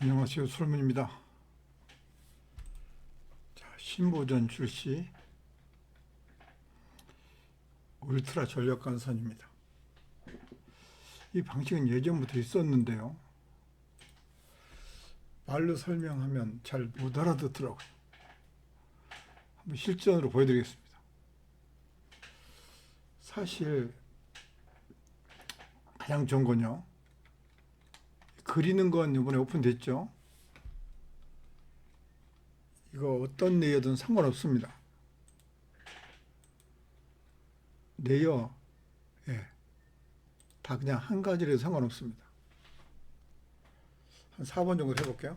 안녕하세요. 솔문입니다. 자, 신보전 출시 울트라 전력 간선입니다. 이 방식은 예전부터 있었는데요. 말로 설명하면 잘 못 알아듣더라고요. 한번 실전으로 보여드리겠습니다. 사실 가장 좋은 건요. 그리는 건 이번에 오픈됐죠. 이거 어떤 레이어든 상관없습니다. 레이어, 예. 다 그냥 한 가지라도 상관없습니다. 한 4번 정도 해볼게요.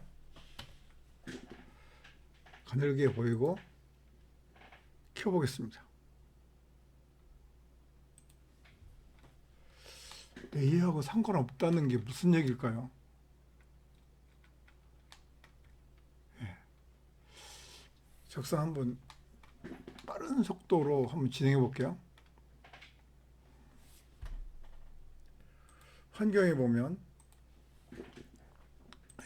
가늘게 보이고, 켜보겠습니다. 레이어하고 상관없다는 게 무슨 얘기일까요? 적상 한번 빠른 속도로 한번 진행해 볼게요. 환경에 보면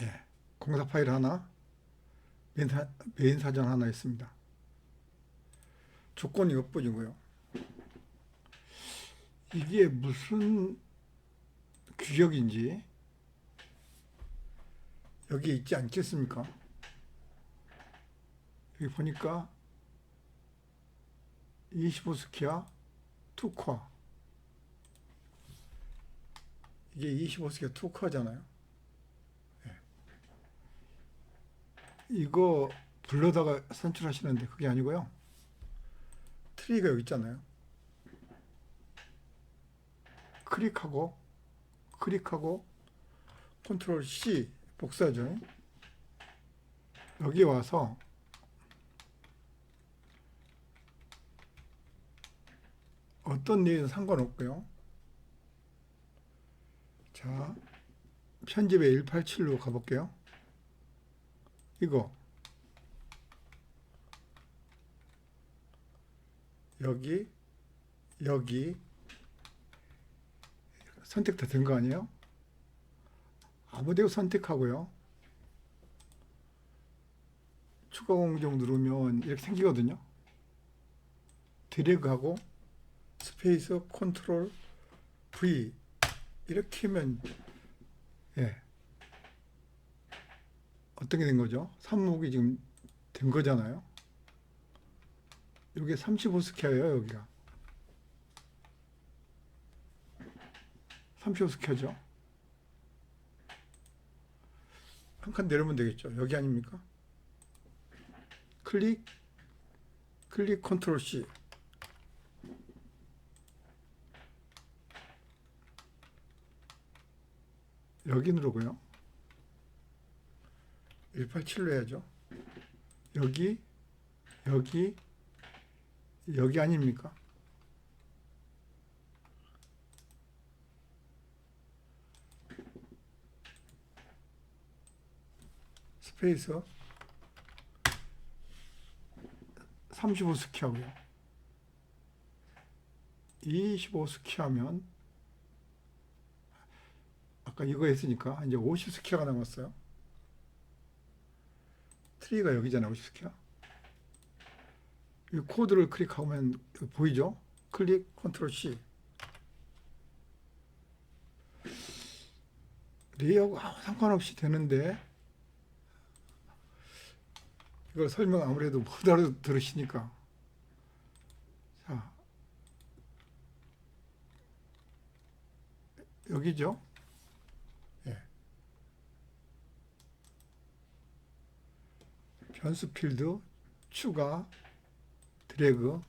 예, 공사 파일 하나, 메인, 사전 하나 있습니다. 조건이 엿보이고요. 이게 무슨 규격인지 여기 있지 않겠습니까? 여기 보니까 25스키아 투커 이게 25스키아 투커잖아요. 예. 이거 불러다가 선출하시는데 그게 아니고요. 트리가 여기 있잖아요. 클릭하고 클릭하고 컨트롤 C 복사죠. 여기 와서 어떤 내용은 상관없고요. 자, 편집에 187로 가볼게요. 이거 여기 여기 선택 다 된 거 아니에요? 아무데나 선택하고요. 추가 공정 누르면 이렇게 생기거든요. 드래그하고 스페이스 컨트롤 V 이렇게 하면 예 어떤 게된 거죠? 삽목이 지금 된 거잖아요. 이게 35스퀘어예요 여기가 35스퀘어죠. 한 칸 내려면 되겠죠. 여기 아닙니까? 클릭 클릭 컨트롤 C 여기 누르고요. 187로 해야죠. 여기, 여기, 여기 아닙니까? 스페이스 35스키 하고요. 25스키 하면 아까 이거 했으니까 이제 50스퀘어가 남았어요. 트리가 여기잖아요, 50스퀘어. 이 코드를 클릭하면 보이죠? 클릭 컨트롤 C. 레이아웃 아무 상관없이 되는데 이걸 설명 아무래도 못 알아 들으시니까 자 여기죠? 변수 필드 추가 드래그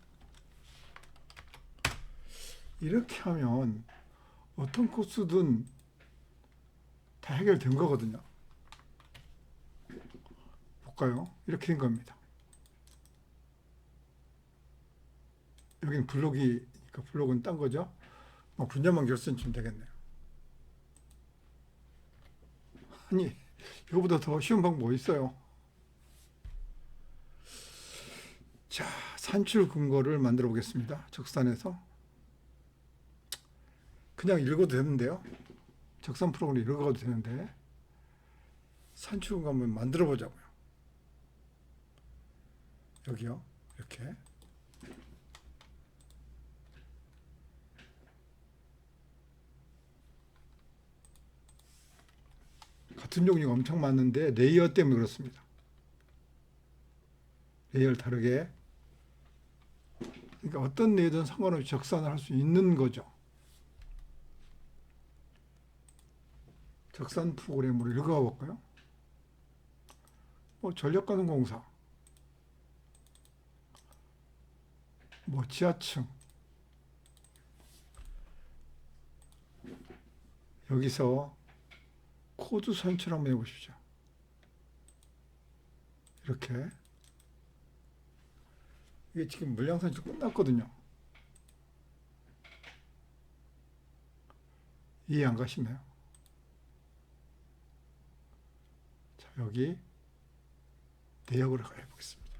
이렇게 하면 어떤 코스든 다 해결된 거거든요. 볼까요? 이렇게 된 겁니다. 여기는 블록이니까 블록은 딴 거죠. 뭐 분자만 결선쯤 되겠네요. 아니 이거보다 더 쉬운 방법 뭐 있어요? 자 산출 근거를 만들어 보겠습니다. 적산에서 그냥 읽어도 되는데요. 적산 프로그램 읽어도 되는데 산출을 한번 만들어 보자고요. 여기요. 이렇게. 같은 종류가 엄청 많은데 레이어 때문에 그렇습니다. 레이어를 다르게 그러니까 어떤 레이어든 상관없이 적산을 할 수 있는 거죠. 적산 프로그램으로 읽어가 볼까요? 뭐 전력가동공사, 뭐 지하층 여기서 코드 선출 한번 해보십시오. 이렇게 이게 지금 물량 선출 끝났거든요. 이해 안 가시나요? 자, 여기 내역으로 가보겠습니다.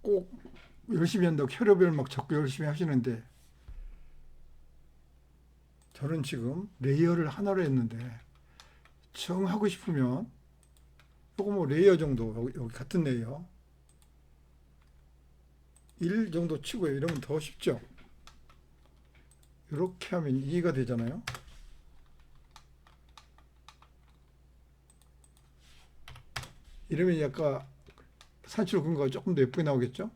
꼭 열심히 한다고 혈압을 막 자꾸 열심히 하시는데 저는 지금 레이어를 하나로 했는데 정 하고 싶으면 요거 뭐 레이어 정도 여기, 여기 같은 레이어. 1 정도 치고요. 이러면 더 쉽죠? 이렇게 하면 2가 되잖아요. 이러면 약간 산출 근거가 조금 더 예쁘게 나오겠죠?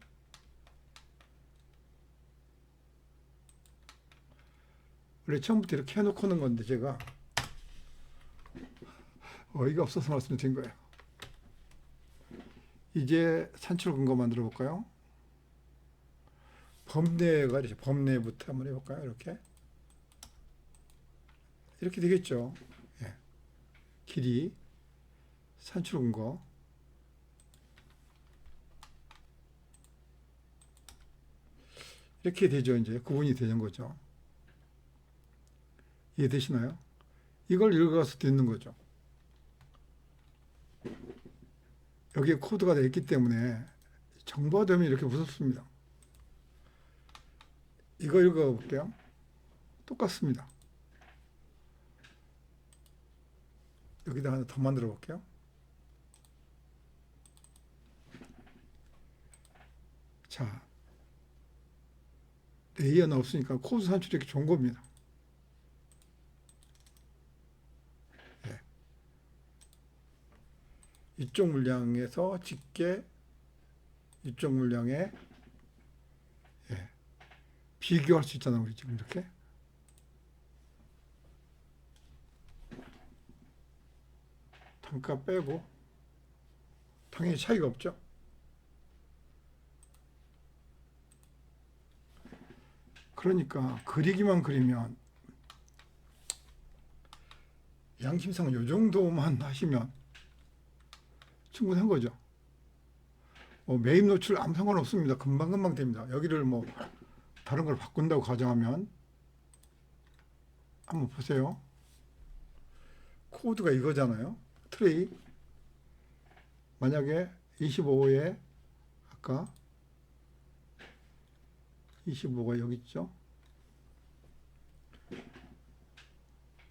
원래 처음부터 이렇게 해놓고 는 건데 제가 어이가 없어서 말씀드린 거예요. 이제 산출 근거 만들어 볼까요? 범례가 이렇게 범례부터 한번 해볼까요? 이렇게 이렇게 되겠죠. 예. 길이 산출 근거 이렇게 되죠. 이제 구분이 되는 거죠. 이해되시나요? 이걸 읽어가서 듣는 거죠. 여기에 코드가 되어 있기 때문에 정보가 되면 이렇게 무섭습니다. 이거 읽어볼게요. 똑같습니다. 여기다 하나 더 만들어 볼게요. 자, 레이어는 없으니까 코드 산출이 이렇게 좋은 겁니다. 이쪽 물량에서 직계 이쪽 물량에 예, 비교할 수 있잖아 우리 지금 이렇게 단가 빼고 당연히 차이가 없죠. 그러니까 그리기만 그리면 양심상 요 정도만 하시면 충분한 거죠. 뭐 매입 노출 아무 상관없습니다. 금방금방 됩니다. 여기를 뭐 다른 걸 바꾼다고 가정하면 한번 보세요. 코드가 이거잖아요. 트레이. 만약에 25에 아까 25가 여기 있죠.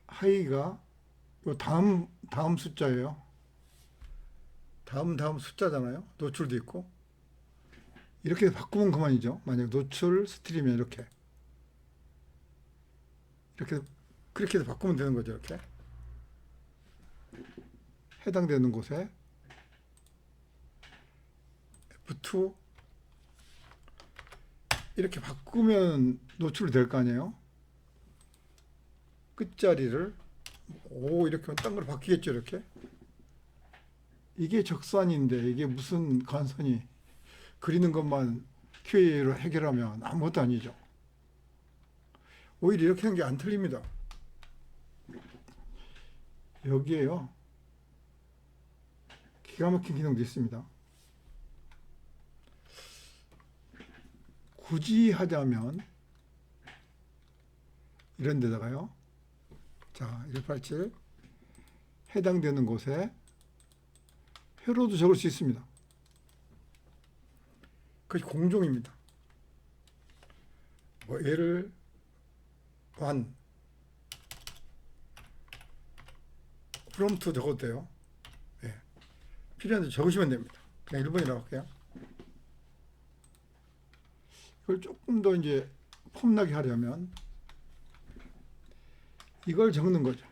하이가 요 다음 다음 숫자예요. 다음 다음 숫자잖아요. 노출도 있고 이렇게 바꾸면 그만이죠. 만약 노출 스트리면 이렇게 이렇게 그렇게 해서 바꾸면 되는 거죠. 이렇게 해당되는 곳에 F2 이렇게 바꾸면 노출이 될 거 아니에요. 끝자리를 오 이렇게 하면 딴걸 바뀌겠죠. 이렇게 이게 적산인데 이게 무슨 간선이 그리는 것만 QA로 해결하면 아무것도 아니죠. 오히려 이렇게 하는 게안 틀립니다. 여기에요. 기가 막힌 기능도 있습니다. 굳이 하자면 이런 데다가요. 자, 187 해당되는 곳에 회로도 적을 수 있습니다. 그것이 공종입니다. 뭐 얘를 완 프롬트 적어도 돼요. 예. 필요한데 적으시면 됩니다. 그냥 1번이라고 할게요. 이걸 조금 더 이제 폼나게 하려면 이걸 적는 거죠.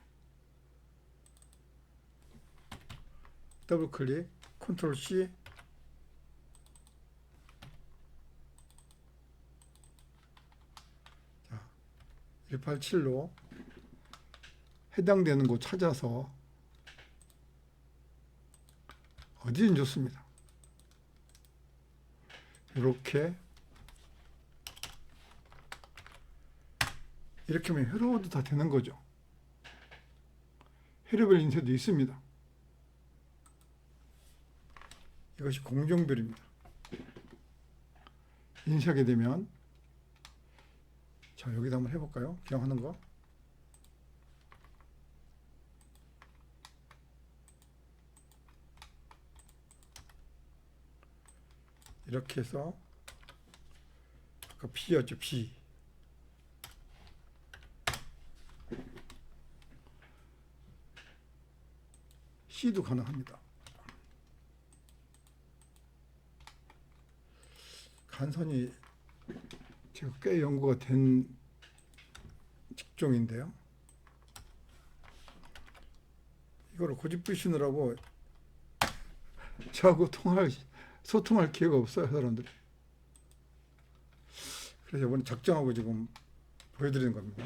더블 클릭, 컨트롤 C, 자, 187로 해당되는 곳 찾아서 어디든 좋습니다. 이렇게 이렇게 하면 회로도 다 되는 거죠. 회로별 인쇄도 있습니다. 이것이 공정별입니다. 인쇄하게 되면 자 여기다 한번 해볼까요? 그냥 하는 거. 이렇게 해서 아까 B였죠 B C도 가능합니다. 간선이 제가 꽤 연구가 된 직종인데요. 이거를 고집 부시느라고 저하고 통할 소통할 기회가 없어요 사람들이. 그래서 이번에 작정하고 지금 보여드리는 겁니다.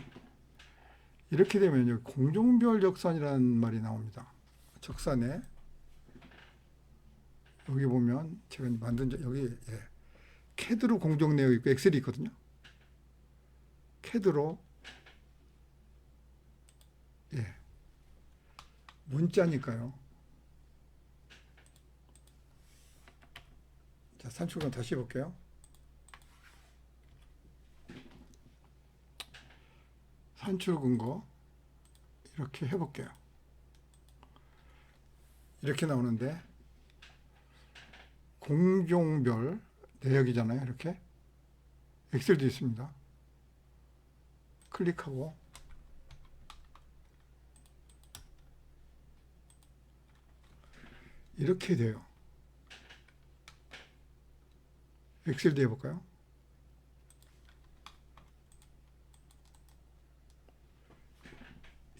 이렇게 되면요 공종별 적산이라는 말이 나옵니다. 적산에 여기 보면 제가 만든 적- 여기 예, 캐드로 공정 내역 있고 엑셀이 있거든요. 캐드로 예 문자니까요. 자 산출관 다시 해볼게요. 산출 근거 이렇게 해볼게요. 이렇게 나오는데 공종별 내역이잖아요. 이렇게 엑셀도 있습니다. 클릭하고 이렇게 돼요. 엑셀도 해볼까요?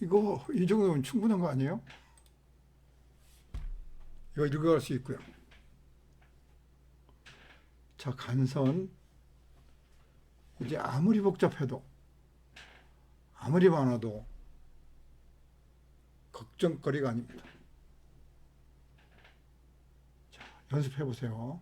이거 이 정도면 충분한 거 아니에요? 이거 읽어갈 수 있고요. 자, 간선. 이제 아무리 복잡해도, 아무리 많아도, 걱정거리가 아닙니다. 자, 연습해 보세요.